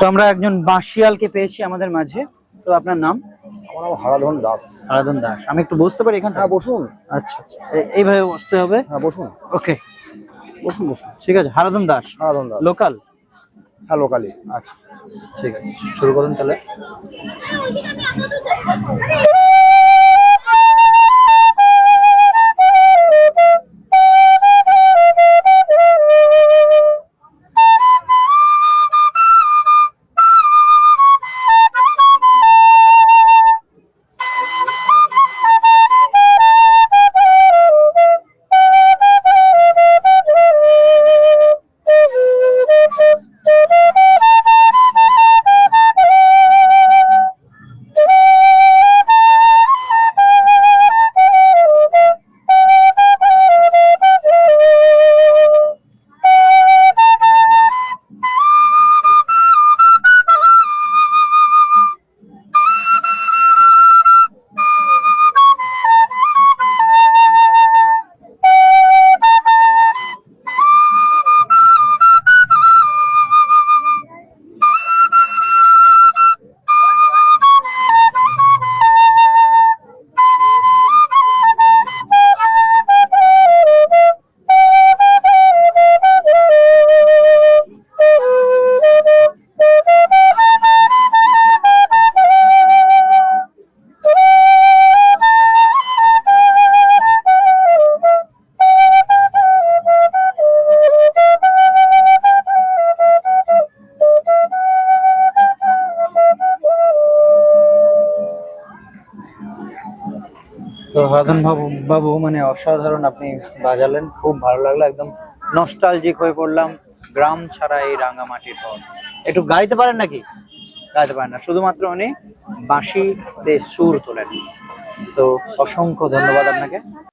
তো আমরা একজন বাঁশিয়ালকে পেয়েছি আমাদের মাঝে। তো আপনার নাম? আমার নাম হারাধন দাস। হারাধন দাস। আমি একটু বসতে পারি এখানে হ্যাঁ বসুন। আচ্ছা আচ্ছা। এইভাবে বসতে হবে? হ্যাঁ বসুন। ওকে। বসুন বসুন। ঠিক আছে হারাধন দাস। হারাধন দাস। লোকাল? হ্যাঁ লোকালি। আচ্ছা ঠিক আছে। শুরু করুন তাহলে। তো হারাধন বাবু বাবু মানে অসাধারণ আপনি বাজালেন, খুব ভালো লাগল, একদম নস্টালজিক হয়ে পড়লাম, গ্রাম ছাড়া এই রাঙামাটির পর একটু গাইতে পারেন নাকি? গাইতে পারেন না, শুধুমাত্র উনি বাঁশিতে সুর তোলেন। তো অসংখ্য ধন্যবাদ আপনাকে।